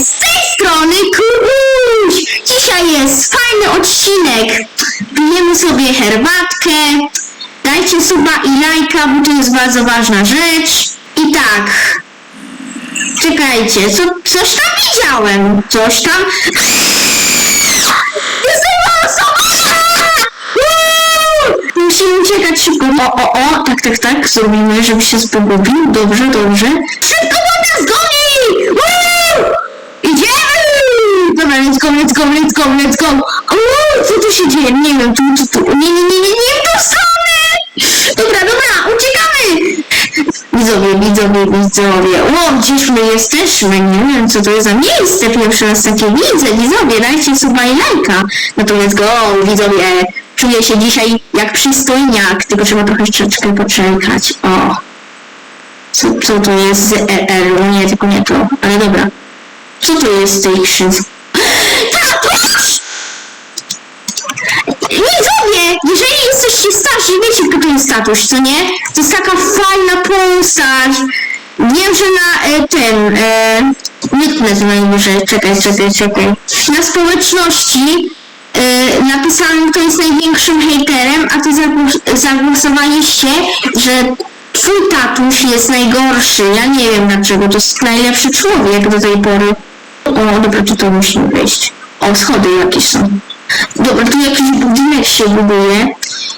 z tej strony Kubuś! Dzisiaj jest fajny odcinek. Pijemy sobie herbatkę. Dajcie suba i lajka, bo to jest bardzo ważna rzecz. I tak. Czekajcie, co, coś tam widziałem. Coś tam. Jest! Musimy uciekać szybko. O, o, o, tak, tak, tak, zrobimy, żeby się zpogubił. Dobrze, dobrze. Szybko, bo nas goni! Woo! Idziemy! Dobra, let's go, let's go, let's go, let's go. O, co tu się dzieje? Nie wiem, tu, tu, tu. Nie, nie, nie, nie, nie, w tą stronę! Dobra, dobra, uciekamy! Widzowie, widzowie, widzowie. O, gdzież my jesteśmy? Nie wiem, co to jest za miejsce. Pierwszy raz takie widzę. Widzowie, dajcie suba i lajka. To let's go, widzowie. Czuję się dzisiaj jak przystojniak, tylko trzeba trochę troszeczkę poczekać. O. Co, co to jest z ER? Nie, tylko nie to. Ale dobra. Co to jest z tej krzyż? Tatuś! Widzowie, jeżeli starsi, wiecie, to jest tatuś, co nie? To jest taka fajna postać. Wiem, że na e, tym, e, to najwyżej, czekaj, czekaj, czekaj. Na społeczności e, napisałem, kto jest największym hejterem, a ty zagłos- zagłosowaliście, że twój tatuś jest najgorszy. Ja nie wiem dlaczego, to jest najlepszy człowiek do tej pory. O, dobra, tu to musimy wejść. O, schody jakieś są. Dobra, tu jakiś budynek się buduje.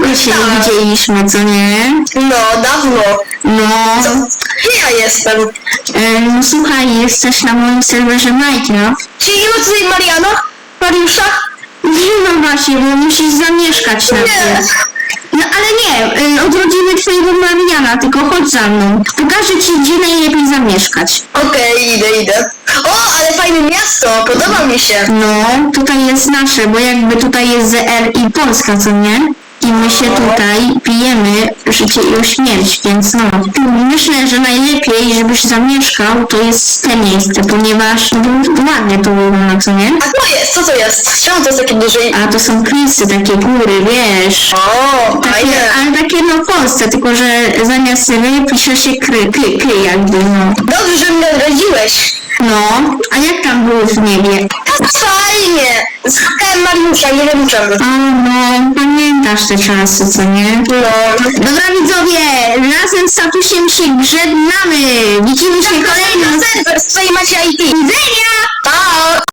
Długo się nie widzieliśmy, co nie? No, dawno. No, Gdzie ja jestem? e, no słuchaj, jesteś na moim serwerze Minecraft. Czyli ma tutaj Mariana? Mariusza? Nie no właśnie, bo musisz zamieszkać na Nie. tym. No ale nie, e, odrodzimy twojego Mariana, tylko chodź za mną. Pokażę ci, gdzie najlepiej zamieszkać. Okej, idę, idę. O, ale fajne miasto, podoba mi się. No, tutaj jest nasze, bo jakby tutaj jest ZR i Polska, co nie? I my się tutaj pijemy życie i o śmierć, więc no. Myślę, że najlepiej, żebyś zamieszkał, to jest te miejsce, ponieważ no, ładnie to wygląda, co nie? A to jest, co to jest? Czemu to jest takie duże? i- A to są krisy, takie góry, wiesz. O, Takie, fajne. ale takie no w Polsce, tylko że zamiast ry pisze się kry, kry, kry jakby, no. Dobrze, że mnie odrodziłeś. No, a jak tam było w niebie? Fajnie. Spotkałem Mariusza, nie wiem czemu. O, no, pamiętasz te czasy, co nie? No. Dobra widzowie, razem z Satusiem się żegnamy. Widzimy się kolejnym. serwer, z twojej macie IP. Widzenia!